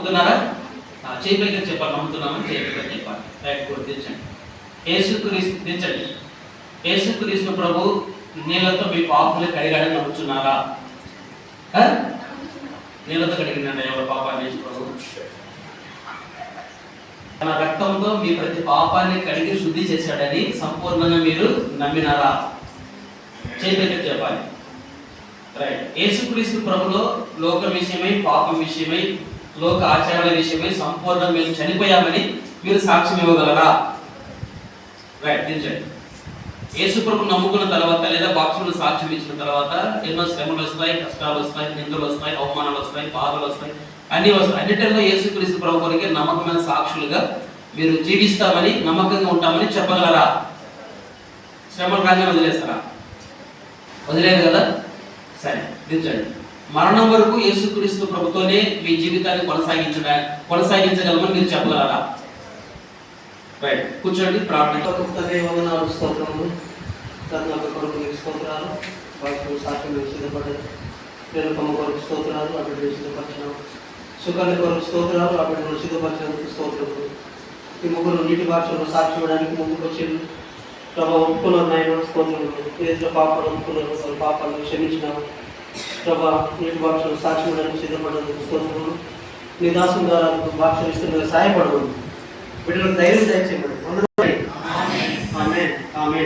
నమ్ముతున్నారా ఆ, చెప్పాలి నమ్ముతున్నామని చేయి చెప్పాలి రైట్ కూడా తెచ్చండి. ఏసుక్రీస్తు తెచ్చండి. ఏసుక్రీస్తు ప్రభు నీళ్ళతో మీ పాపలు కడిగాడని నమ్ముతున్నారా? నీళ్ళతో కడిగినండి ఎవరు పాపాన్ని ప్రభు? తన రక్తంతో మీ ప్రతి పాపాన్ని కడిగి శుద్ధి చేశాడని సంపూర్ణంగా మీరు నమ్మినారా? చేయి చెప్పాలి. రైట్ యేసుక్రీస్తు ప్రభులో లోక విషయమై పాపం విషయమై లోక ఆచారాల విషయమై సంపూర్ణ మేము చనిపోయామని మీరు సాక్ష్యం ఇవ్వగలరా? రైట్ దించండి యేసుప్రభు నమ్ముకున్న తర్వాత లేదా బాప్సులు సాక్ష్యం ఇచ్చిన తర్వాత ఎన్నో శ్రమలు వస్తాయి కష్టాలు వస్తాయి నిందలు వస్తాయి అవమానాలు వస్తాయి బాధలు వస్తాయి. అన్ని వస్తాయి. అన్నిటిలో యేసుక్రీస్తు ప్రభు కొరికి నమ్మకమైన సాక్షులుగా మీరు జీవిస్తామని నమ్మకంగా ఉంటామని చెప్పగలరా? శ్రమలు రాగానే వదిలేస్తారా? వదిలేదు కదా? సరే దించండి మరణం వరకు యేసుక్రీస్తు ప్రభుతోనే మీ జీవితాన్ని కొనసాగించడా కొనసాగించగలమని మీరు చెప్పగలరా? రైట్ కూర్చోండి ప్రార్థన. తండ్రి వందనాలు స్తోత్రములు. కర్ణాక కొరకు మీకు స్తోత్రాలు. వాటికి సాక్ష్యం మీకు సిద్ధపడ్డది నిరుపమ్మ కొరకు స్తోత్రాలు ఆ బిడ్డను సిద్ధపరచినాం సుఖాన్ని కొరకు స్తోత్రాలు ఆ బిడ్డను సిద్ధపరిచినందుకు స్తోత్రములు. ఈ ముగ్గురు నీటి భాషలో సాక్ష్యం ఇవ్వడానికి ముందుకు వచ్చింది. ప్రభావ ఒప్పుకున్నారు నాయన స్తోత్రములు. ఏదో పాపాలు ఒప్పుకున్నారు వాళ్ళ పాపాలను క్షమించినాము. ప్రభా నీటి భాషలు సాక్షి సిద్ధపడదు సిద్ధపడడానికి నీ దాసం ద్వారా భాషలు ఇస్తున్న సహాయపడదు బిడ్డలకు ధైర్యం దయచేయండి ఆమె ఆమె